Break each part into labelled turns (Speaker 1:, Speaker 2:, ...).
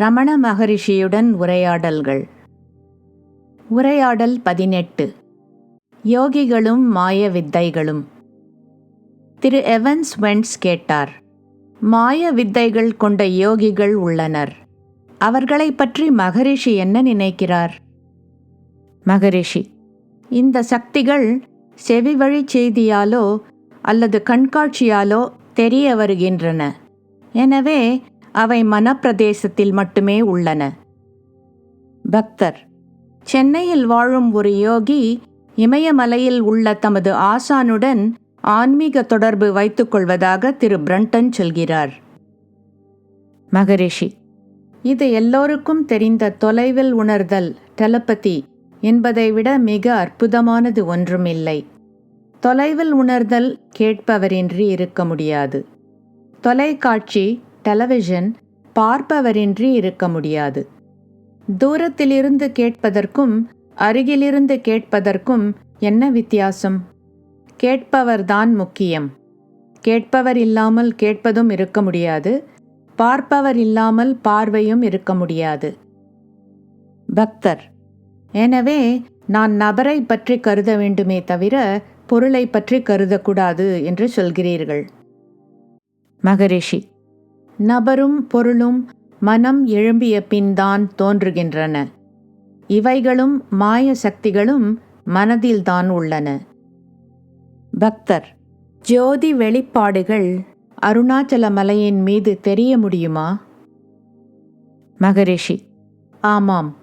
Speaker 1: ரமண மகரிஷியுடன் உரையாடல்கள். உரையாடல் பதினெட்டு. யோகிகளும் மாய வித்தைகளும் திரு எவன்ஸ் வென்ஸ் கேட்டார். மாய வித்தைகள் கொண்ட யோகிகள் உள்ளனர். அவர்களைப் பற்றி மகரிஷி என்ன நினைக்கிறார்? மகரிஷி இந்த சக்திகள் செவிவழி செய்தியாலோ அல்லது கண்காட்சியாலோ தெரிய வருகின்றன. எனவே அவை மனப்பிரதேசத்தில் மட்டுமே உள்ளன. பக்தர். சென்னையில் வாழும் ஒரு யோகி இமயமலையில் உள்ள தமது ஆசானுடன் ஆன்மீக தொடர்பு வைத்துக்கொள்வதாக திரு பிரண்டன் சொல்கிறார். மகரிஷி. இது எல்லோருக்கும் தெரிந்த தொலைவில் உணர்தல் டெலபதி என்பதை விட மிக அற்புதமானது ஒன்றுமில்லை. தொலைவில் உணர்தல் கேட்பவரின்றி இருக்க முடியாது. தொலைக்காட்சி டெலிவிஷன் பார்ப்பவரின்றி இருக்க முடியாது. தூரத்திலிருந்து கேட்பதற்கும் அருகிலிருந்து கேட்பதற்கும் என்ன வித்தியாசம்? கேட்பவர்தான் முக்கியம். கேட்பவர் இல்லாமல் கேட்பதும் இருக்க முடியாது. பார்ப்பவர் இல்லாமல் பார்வையும் இருக்க முடியாது. பக்தர். எனவே நான் நபரை பற்றி கருத வேண்டுமே தவிர பொருளை பற்றி கருதக்கூடாது என்று சொல்கிறீர்கள். மகரிஷி. நபரும் பொருளும் மனம் எழும்பிய பின்தான் தோன்றுகின்றன. இவைகளும் மாய சக்திகளும் மனதில்தான் உள்ளன. பக்தர் ஜோதி வெளிப்பாடுகள் அருணாச்சல மலையின் மீது தெரிய முடியுமா? மகரிஷி ஆமாம்.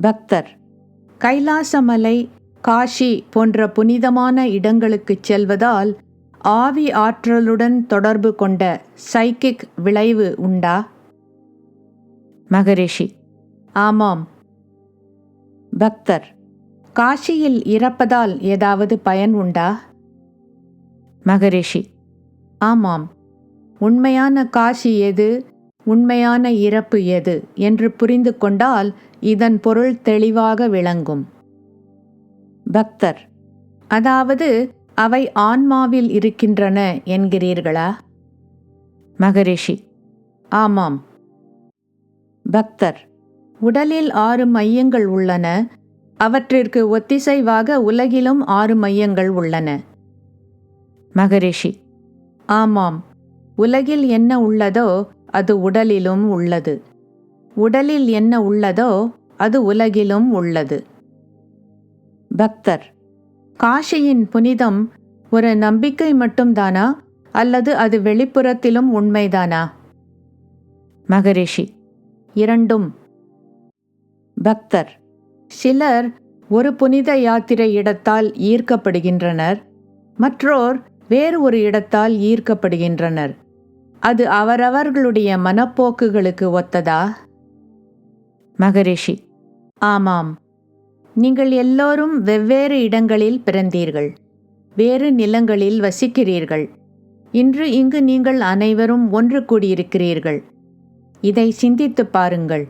Speaker 1: பக்தர் கைலாசமலை காஷி போன்ற புனிதமான இடங்களுக்குச் செல்வதால் ஆவி ஆற்றலுடன் தொடர்பு கொண்ட சைக்கிக் விளைவு உண்டா? மகரிஷி. ஆமாம். பக்தர். காஷியில் இறப்பதால் ஏதாவது பயன் உண்டா? மகரிஷி. ஆமாம். உண்மையான காஷி எது? உண்மையான இறப்பு எது? என்று புரிந்து கொண்டால் இதன் பொருள் தெளிவாக விளங்கும். பக்தர். அதாவது அவை ஆன்மாவில் இருக்கின்றன என்கிறீர்களா? மகரிஷி. ஆமாம். பக்தர். உடலில் ஆறு மையங்கள் உள்ளன. அவற்றிற்கு ஒத்திசைவாக உலகிலும் ஆறு மையங்கள் உள்ளன. மகரிஷி. ஆமாம். உலகில் என்ன உள்ளதோ அது உடலிலும் உள்ளது. உடலில் என்ன உள்ளதோ அது உலகிலும் உள்ளது. பக்தர். காஷியின் புனிதம் ஒரு நம்பிக்கை மட்டும்தானா? அல்லது அது வெளிப்புறத்திலும் உண்மைதானா? மகரிஷி இரண்டும் பக்தர். சிலர் ஒரு புனித யாத்திரை இடத்தால் ஈர்க்கப்படுகின்றனர் மற்றோர் வேறு ஒரு இடத்தால் ஈர்க்கப்படுகின்றனர். அது அவரவர்களுடைய மனப்போக்குகளுக்கு ஒத்ததா? மகரிஷி ஆமாம். நீங்கள் எல்லோரும் வெவ்வேறு இடங்களில் பிறந்தீர்கள் வேறு நிலங்களில் வசிக்கிறீர்கள். இன்று இங்கு நீங்கள் அனைவரும் ஒன்று கூடியிருக்கிறீர்கள். இதை சிந்தித்து பாருங்கள்.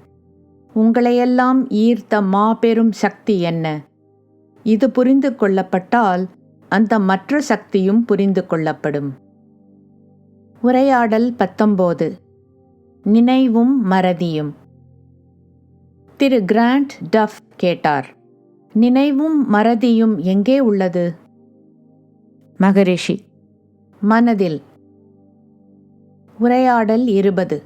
Speaker 1: உங்களையெல்லாம் ஈர்த்த மாபெரும் சக்தி என்ன? இது புரிந்து கொள்ளப்பட்டால் அந்த மற்ற சக்தியும் புரிந்து கொள்ளப்படும். உரையாடல் பத்தொம்போது. நினைவும் மறதியும். திரு கிராண்ட் டஃப் கேட்டார். நினைவும் மறதியும் எங்கே உள்ளது? மகரிஷி மனதில். உரையாடல் இருபது.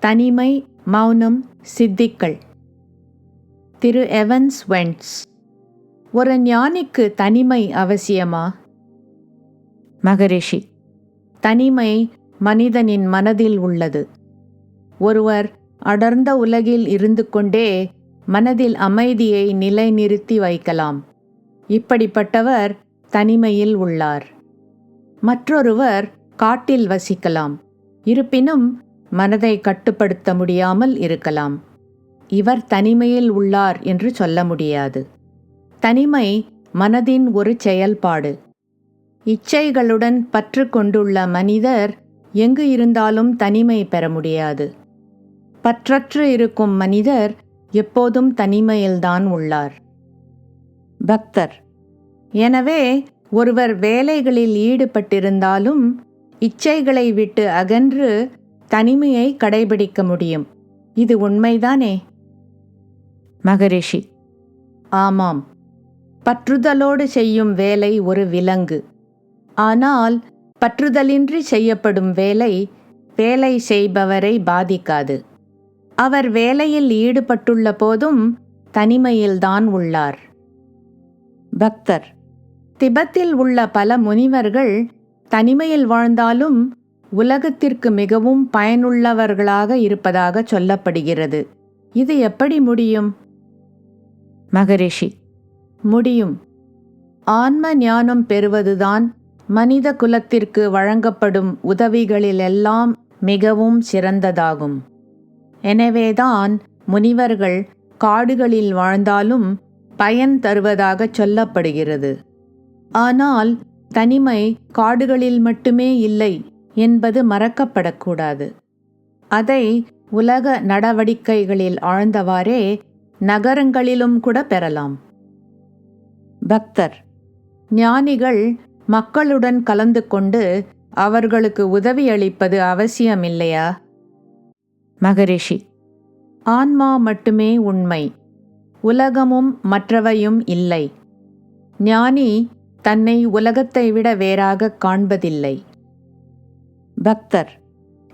Speaker 1: தனிமை மௌனம் சித்திக்கள். திரு எவன்ஸ் வென்ட்ஸ். ஒரு ஞானிக்கு தனிமை அவசியமா? மகரிஷி தனிமை மனிதனின் மனதில் உள்ளது. ஒருவர் அடர்ந்த உலகில் இருந்து கொண்டே மனதில் அமைதியை நிலைநிறுத்தி வைக்கலாம். இப்படிப்பட்டவர் தனிமையில் உள்ளார். மற்றொருவர் காட்டில் வசிக்கலாம். இருப்பினும் மனதை கட்டுப்படுத்த முடியாமல் இருக்கலாம். இவர் தனிமையில் உள்ளார் என்று சொல்ல முடியாது. தனிமை மனதின் ஒரு செயல்பாடு. இச்சைகளுடன் பற்று கொண்டுள்ள மனிதர் எங்கு இருந்தாலும் தனிமை பெற முடியாது. பற்றற்று இருக்கும் மனிதர் எப்போதும் தனிமையில்தான் உள்ளார். பக்தர். எனவே ஒருவர் வேலைகளில் ஈடுபட்டிருந்தாலும் இச்சைகளை விட்டு அகன்று தனிமையை கடைபிடிக்க முடியும். இது உண்மைதானே? மகரிஷி. ஆமாம். பற்றுதலோடு செய்யும் வேலை ஒரு விலங்கு. ஆனால் பற்றுதலின்றி செய்யப்படும் வேலை வேலை செய்பவரை பாதிக்காது. அவர் வேலையில் ஈடுபட்டுள்ள போதும் தனிமையில்தான் உள்ளார். பக்தர். திபெத்தில் உள்ள பல முனிவர்கள் தனிமையில் வாழ்ந்தாலும் உலகத்திற்கு மிகவும் பயனுள்ளவர்களாக இருப்பதாக சொல்லப்படுகிறது. இது எப்படி முடியும்? மகரிஷி. முடியும். ஆன்ம ஞானம் பெறுவதுதான் மனித குலத்திற்கு வழங்கப்படும் உதவிகளிலெல்லாம் மிகவும் சிறந்ததாகும். எனவேதான் முனிவர்கள் காடுகளில் வாழ்ந்தாலும் பயன் தருவதாகச் சொல்லப்படுகிறது. ஆனால் தனிமை காடுகளில் மட்டுமே இல்லை என்பது மறக்கப்படக்கூடாது. அதை உலக நடவடிக்கைகளில் ஆழ்ந்தவாறே நகரங்களிலும் கூட பெறலாம். பக்தர் ஞானிகள் மக்களுடன் கலந்து கொண்டு அவர்களுக்கு உதவி அளிப்பது அவசியமில்லையா? மகரிஷி. ஆன்மா மட்டுமே உண்மை. உலகமும் மற்றவையும் இல்லை. ஞானி தன்னை உலகத்தை விட வேறாக காண்பதில்லை. பக்தர்.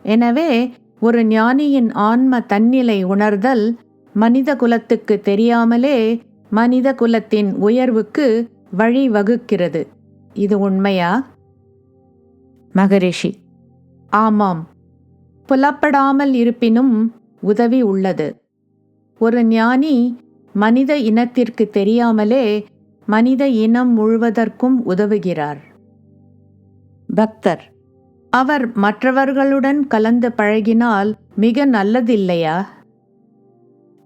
Speaker 1: எனவே ஒரு ஞானியின் ஆன்ம தன்னிலை உணர்தல் மனித குலத்துக்கு தெரியாமலே மனித குலத்தின் உயர்வுக்கு வழி வகுக்கிறது இது உண்மையா? மகரிஷி. ஆமாம். புலப்படாமல் இருப்பினும் உதவி உள்ளது. ஒரு ஞானி மனித இனத்திற்கு தெரியாமலே மனித இனம் முழுவதற்கும் உதவுகிறார். பக்தர் அவர் மற்றவர்களுடன் கலந்து பழகினால் மிக நல்லதில்லையா?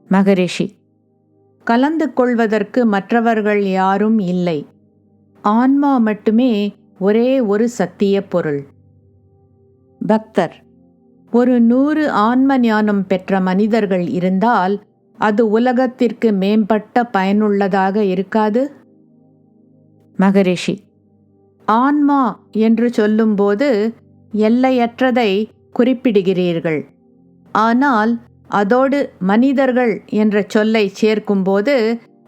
Speaker 1: மகரிஷி கலந்து கொள்வதற்கு மற்றவர்கள் யாரும் இல்லை. ஆன்மா மட்டுமே ஒரே ஒரு சத்திய பொருள். பக்தர் ஒரு நூறு ஆன்ம ஞானம் பெற்ற மனிதர்கள் இருந்தால் அது உலகத்திற்கு மேம்பட்ட பயனுள்ளதாக இருக்காது? மகரிஷி ஆன்மா என்று சொல்லும்போது எல்லையற்றதை குறிப்பிடுகிறீர்கள். ஆனால் அதோடு மனிதர்கள் என்ற சொல்லை சேர்க்கும்போது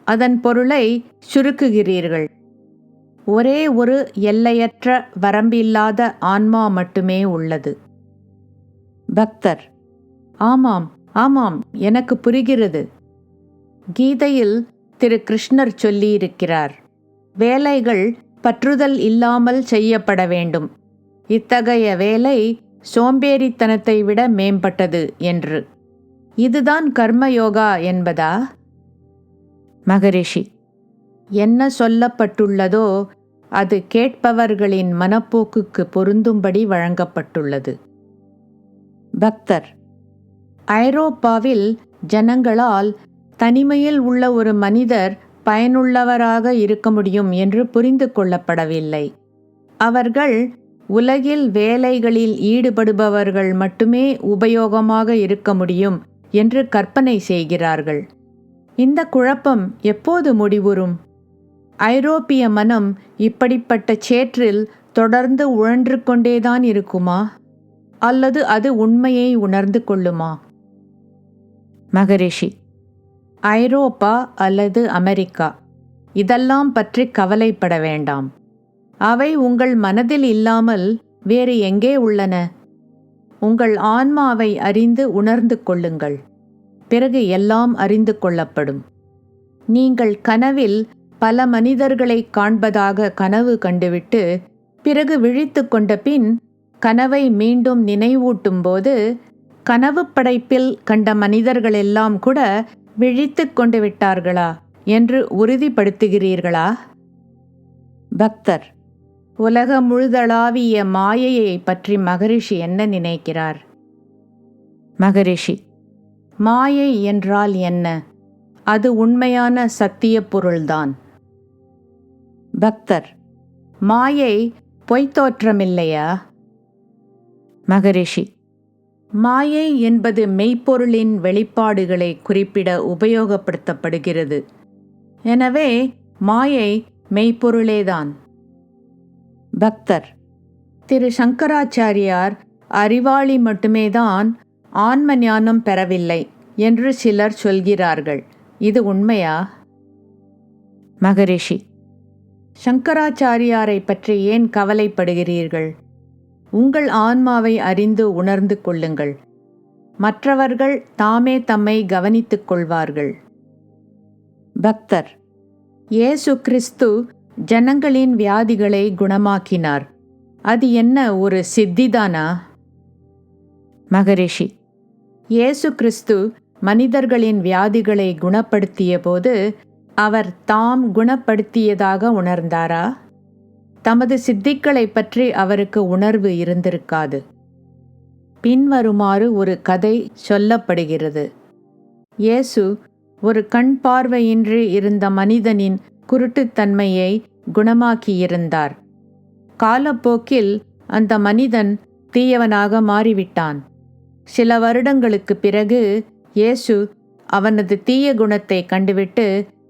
Speaker 1: அதன் பொருளை சுருக்குகிறீர்கள். ஒரே ஒரு எல்லையற்ற வரம்பில்லாத ஆன்மா மட்டுமே உள்ளது. பக்தர். ஆமாம் ஆமாம் எனக்கு புரிகிறது. கீதையில் திரு கிருஷ்ணர் சொல்லியிருக்கிறார் வேலைகள் பற்றுதல் இல்லாமல் செய்யப்பட வேண்டும். இத்தகைய வேலை சோம்பேறித்தனத்தை விட மேம்பட்டது என்று. இதுதான் கர்மயோகா என்பதா? மகரிஷி என்ன சொல்லப்பட்டுள்ளதோ அது கேட்பவர்களின் மனப்போக்குக்கு பொருந்தும்படி வழங்கப்பட்டுள்ளது. பக்தர். ஐரோப்பாவில் ஜனங்களால் தனிமையில் உள்ள ஒரு மனிதர் பயனுள்ளவராக இருக்க முடியும் என்று புரிந்து கொள்ளப்படவில்லை. அவர்கள் உலகில் வேலைகளில் ஈடுபடுபவர்கள் மட்டுமே உபயோகமாக இருக்க முடியும் என்று கற்பனை செய்கிறார்கள். இந்த குழப்பம் எப்போது முடிவுறும்? ஐரோப்பிய மனம் இப்படிப்பட்ட சேற்றில் தொடர்ந்து உழன்று கொண்டேதான் இருக்குமா? அல்லது அது உண்மையை உணர்ந்து கொள்ளுமா? மகரிஷி ஐரோப்பா அல்லது அமெரிக்கா இதெல்லாம் பற்றி கவலைப்பட வேண்டாம். அவை உங்கள் மனதில் இல்லாமல் வேறு எங்கே உள்ளன? உங்கள் ஆன்மாவை அறிந்து உணர்ந்து கொள்ளுங்கள். பிறகு எல்லாம் அறிந்து கொள்ளப்படும். நீங்கள் கனவில் பல மனிதர்களை காண்பதாக கனவு கண்டுவிட்டு பிறகு விழித்து கொண்ட பின் கனவை மீண்டும் நினைவூட்டும் போது கனவு படைப்பில் கண்ட மனிதர்களெல்லாம் கூட விழித்து கொண்டு விட்டார்களா என்று உறுதிப்படுத்துகிறீர்களா? பக்தர் உலக முழுதளாவிய மாயையை பற்றி மகரிஷி என்ன நினைக்கிறார்? மகரிஷி மாயை என்றால் என்ன? அது உண்மையான சத்திய பொருள்தான். பக்தர் மாயை பொய்த்தோற்றமில்லையா? மகரிஷி மாயை என்பது மெய்ப்பொருளின் வெளிப்பாடுகளை குறிப்பிட உபயோகப்படுத்தப்படுகிறது. எனவே மாயை மெய்ப்பொருளேதான். பக்தர் திரு சங்கராச்சாரியார் அறிவாளி மட்டுமேதான் ஆன்ம ஞானம் பெறவில்லை என்று சிலர் சொல்கிறார்கள். இது உண்மையா? மகரிஷி சங்கராச்சாரியாரை பற்றி ஏன் கவலைப்படுகிறீர்கள்? உங்கள் ஆன்மாவை அறிந்து உணர்ந்து கொள்ளுங்கள். மற்றவர்கள் தாமே தம்மை கவனித்துக் கொள்வார்கள். பக்தர். இயேசு கிறிஸ்து ஜனங்களின் வியாதிகளை குணமாக்கினார். அது என்ன ஒரு சித்திதானா? மகரிஷி. இயேசு கிறிஸ்து மனிதர்களின் வியாதிகளை குணப்படுத்திய போது அவர் தாம் குணப்படுத்தியதாக உணர்ந்தாரா? தமது சித்திகளை பற்றி அவருக்கு உணர்வு இருந்திருக்காது. பின்வருமாறு ஒரு கதை சொல்லப்படுகிறது. இயேசு ஒரு கண் பார்வையின்றி இருந்த மனிதனின் குருட்டுத்தன்மையை குணமாக்கியிருந்தார். காலப்போக்கில் அந்த மனிதன் தீயவனாக மாறிவிட்டான். சில வருடங்களுக்கு பிறகு இயேசு அவனது தீய குணத்தை கண்டுவிட்டு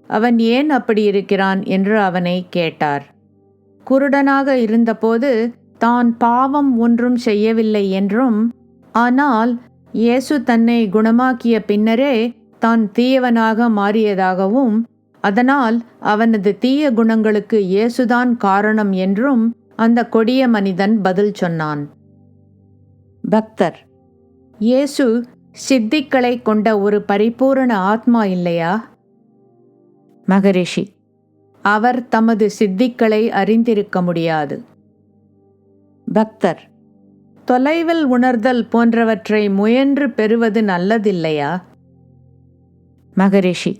Speaker 1: அவன் ஏன் அப்படி இருக்கிறான்? என்று அவனை கேட்டார். குருடனாக இருந்தபோது தான் பாவம் ஒன்றும் செய்யவில்லை என்றும் ஆனால் இயேசு தன்னை குணமாக்கிய பின்னரே தான் தீயவனாக மாறியதாகவும் அதனால் அவனது தீய குணங்களுக்கு இயேசுதான் காரணம் என்றும் அந்த கொடிய மனிதன் பதில் சொன்னான். பக்தர் இயேசு சித்திக்களை கொண்ட ஒரு பரிபூரண ஆத்மா இல்லையா? மகரிஷி அவர் தமது சித்திகளை அறிந்திருக்க முடியாது. பக்தர் தொலைவில் உணர்தல் போன்றவற்றை முயன்று பெறுவது நல்லதில்லையா? மகரிஷி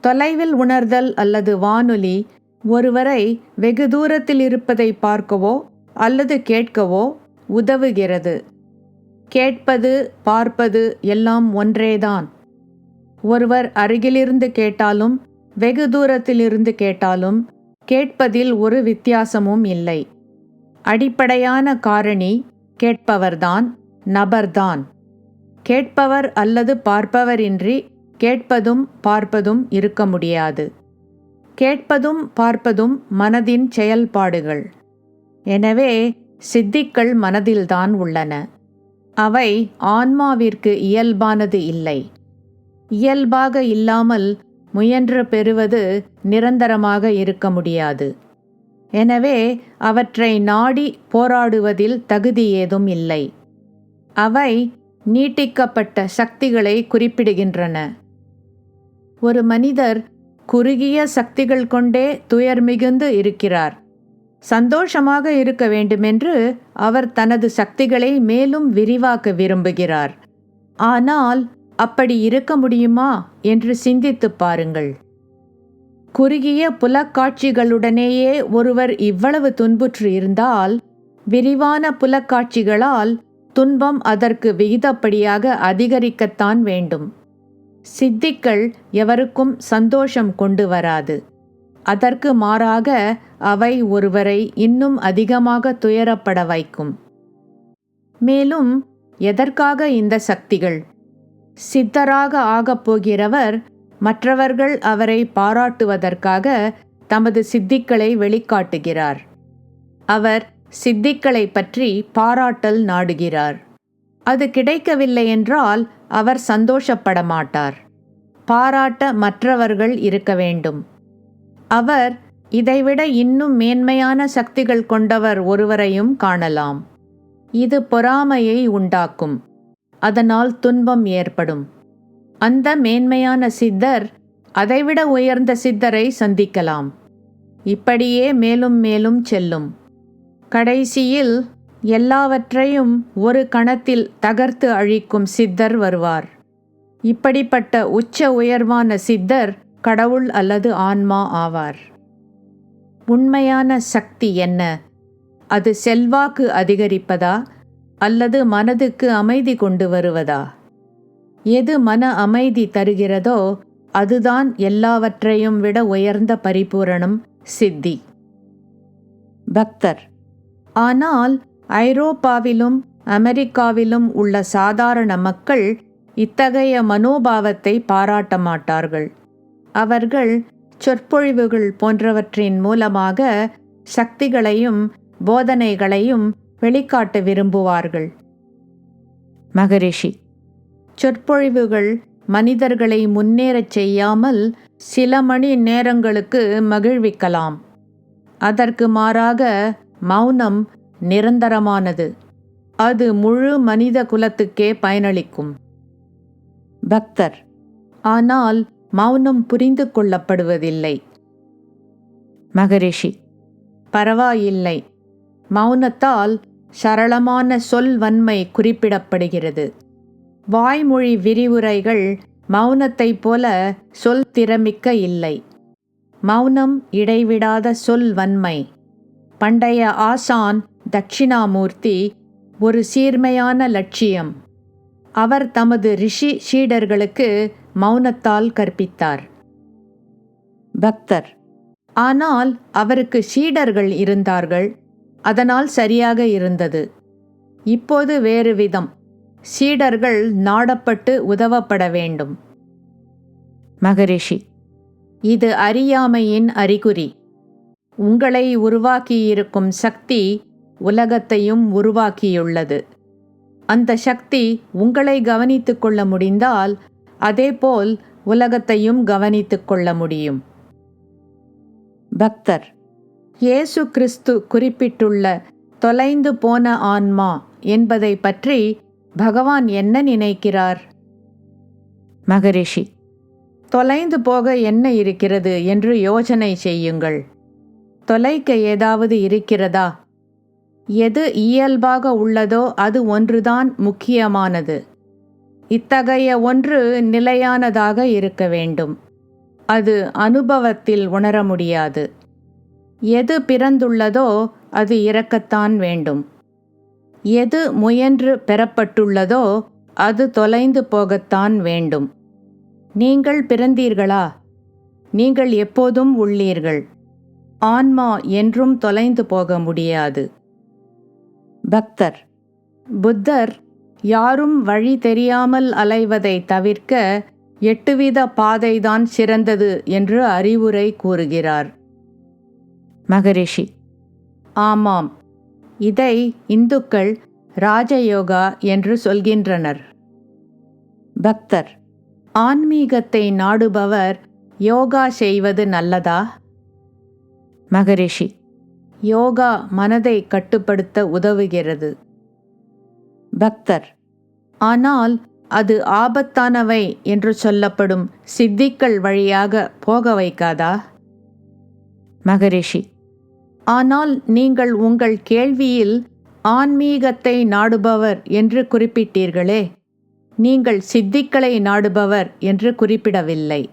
Speaker 1: தொலைவில் உணர்தல் அல்லது வானொலி ஒருவரை வெகு தூரத்தில் இருப்பதை பார்க்கவோ அல்லது கேட்கவோ உதவுகிறது. கேட்பது பார்ப்பது எல்லாம் ஒன்றேதான். ஒருவர் அருகிலிருந்து கேட்டாலும் வெகு தூரத்திலிருந்து கேட்டாலும் கேட்பதில் ஒரு வித்தியாசமும் இல்லை. அடிப்படையான காரணி கேட்பவர்தான் நபர்தான். கேட்பவர் அல்லது பார்ப்பவரின்றி கேட்பதும் பார்ப்பதும் இருக்க முடியாது. கேட்பதும் பார்ப்பதும் மனதின் செயல்பாடுகள். எனவே சித்திக்கள் மனதில்தான் உள்ளன. அவை ஆன்மாவிற்கு இயல்பானது இல்லை. இயல்பாக இல்லாமல் முயன்று பெறுவது நிரந்தரமாக இருக்க முடியாது. எனவே அவற்றை நாடி போராடுவதில் தகுதி ஏதும் இல்லை. அவை நீட்டிக்கப்பட்ட சக்திகளை குறிப்பிடுகின்றன. ஒரு மனிதர் குறுகிய சக்திகள் கொண்டே துயர் மிகுந்து இருக்கிறார். சந்தோஷமாக இருக்க வேண்டுமென்று அவர் தனது சக்திகளை மேலும் விரிவாக்க விரும்புகிறார். ஆனால் அப்படி இருக்க முடியுமா என்று சிந்தித்துப் பாருங்கள். குறுகிய புலக்காட்சிகளுடனேயே ஒருவர் இவ்வளவு துன்புற்று இருந்தால் விரிவான புலக்காட்சிகளால் துன்பம் அதற்கு விகிதப்படியாக அதிகரிக்கத்தான் வேண்டும். சித்திகள் எவருக்கும் சந்தோஷம் கொண்டு வராது. அதற்கு மாறாக அவை ஒருவரை இன்னும் அதிகமாக துயரப்பட வைக்கும். மேலும் எதற்காக இந்த சக்திகள்? சித்தராக ஆகப் போகிறவர் மற்றவர்கள் அவரை பாராட்டுவதற்காக தமது சித்திகளை வெளிக்காட்டுகிறார். அவர் சித்திகளை பற்றி பாராட்டல் நாடுகிறார். அது கிடைக்கவில்லை என்றால் அவர் சந்தோஷப்பட மாட்டார். பாராட்ட மற்றவர்கள் இருக்க வேண்டும். அவர் இதைவிட இன்னும் மேன்மையான சக்திகள் கொண்டவர் ஒருவரையும் காணலாம். இது பொறாமையை உண்டாக்கும். அதனால் துன்பம் ஏற்படும். அந்த மேன்மையான சித்தர் அதைவிட உயர்ந்த சித்தரை சந்திக்கலாம். இப்படியே மேலும் மேலும் செல்லும். கடைசியில் எல்லாவற்றையும் ஒரு கணத்தில் தகர்த்து அழிக்கும் சித்தர் வருவார். இப்படிப்பட்ட உச்ச உயர்வான சித்தர் கடவுள் அல்லது ஆன்மா ஆவார். உண்மையான சக்தி என்ன? அது செல்வாக்கு அதிகரிப்பதா? அல்லது மனதுக்கு அமைதி கொண்டு வருவதா? எது மன அமைதி தருகிறதோ அதுதான் எல்லாவற்றையும் விட உயர்ந்த பரிபூரணம் சித்தி. பக்தர். ஆனால் ஐரோப்பாவிலும் அமெரிக்காவிலும் உள்ள சாதாரண மக்கள் இத்தகைய மனோபாவத்தை பாராட்ட மாட்டார்கள். அவர்கள் சொற்பொழிவுகள் போன்றவற்றின் மூலமாக சக்திகளையும் போதனைகளையும் வெளிக்காட்ட விரும்புவார்கள். மகரிஷி சொற்பொழிவுகள் மனிதர்களை முன்னேறச் செய்யாமல் சில மணி நேரங்களுக்கு மகிழ்விக்கலாம். அதற்கு மாறாக மௌனம் நிரந்தரமானது. அது முழு மனித குலத்துக்கே பயனளிக்கும். பக்தர் ஆனால் மௌனம் புரிந்து கொள்ளப்படுவதில்லை. மகரிஷி பரவாயில்லை. மௌனத்தால் சரளமான சொல் வன்மை குறிப்பிடப்படுகிறது. வாய்மொழி விரிவுரைகள் மௌனத்தைப் போல சொல் திறமிக்க இல்லை. மௌனம் இடைவிடாத சொல் வன்மை. பண்டைய ஆசான் தட்சிணாமூர்த்தி ஒரு சீர்மையான லட்சியம். அவர் தமது ரிஷி சீடர்களுக்கு மௌனத்தால் கற்பித்தார். பக்தர். ஆனால் அவருக்கு சீடர்கள் இருந்தார்கள். அதனால் சரியாக இருந்தது. இப்போது வேறு விதம். சீடர்கள் நாடப்பட்டு உதவப்பட வேண்டும். மகரிஷி இது அறியாமையின் அறிகுறி. உங்களை உருவாக்கியிருக்கும் சக்தி உலகத்தையும் உருவாக்கியுள்ளது. அந்த சக்தி உங்களை கவனித்துக் கொள்ள முடிந்தால் அதேபோல் உலகத்தையும் கவனித்துக் கொள்ள முடியும். பக்தர் இயேசு கிறிஸ்து குறிப்பிட்டுள்ள தொலைந்து போன ஆன்மா என்பதை பற்றி பகவான் என்ன நினைக்கிறார்? மகரிஷி தொலைந்து போக என்ன இருக்கிறது என்று யோசனை செய்யுங்கள். தொலைக்க ஏதாவது இருக்கிறதா? எது இயல்பாக உள்ளதோ அது ஒன்றுதான் முக்கியமானது. இத்தகைய ஒன்று நிலையானதாக இருக்க வேண்டும். அது அனுபவத்தில் உணர முடியாது. எது பிறந்துள்ளதோ அது இறக்கத்தான் வேண்டும். எது முயன்று பெறப்பட்டுள்ளதோ அது தொலைந்து போகத்தான் வேண்டும். நீங்கள் பிறந்தீர்களா? நீங்கள் எப்போதும் உள்ளீர்கள். ஆன்மா என்றும் தொலைந்து போக முடியாது. பக்தர். புத்தர் யாரும் வழி தெரியாமல் அலைவதை தவிர்க்க எட்டுவித பாதைதான் சிறந்தது என்று அறிவுரை கூறுகிறார். மகரிஷி. ஆமாம் இதை இந்துக்கள் ராஜயோகா என்று சொல்கின்றனர். பக்தர் ஆன்மீகத்தை நாடுபவர் யோகா செய்வது நல்லதா? மகரிஷி. யோகா மனதை கட்டுப்படுத்த உதவுகிறது. பக்தர் ஆனால் அது ஆபத்தானவை என்று சொல்லப்படும் சித்திக்கள் வழியாக போக வைக்காதா? மகரிஷி. ஆனால் நீங்கள் உங்கள் கேள்வியில் ஆன்மீகத்தை நாடுபவர் என்று குறிப்பிட்டீர்களே. நீங்கள் சித்திக்களை நாடுபவர் என்று குறிப்பிடவில்லை.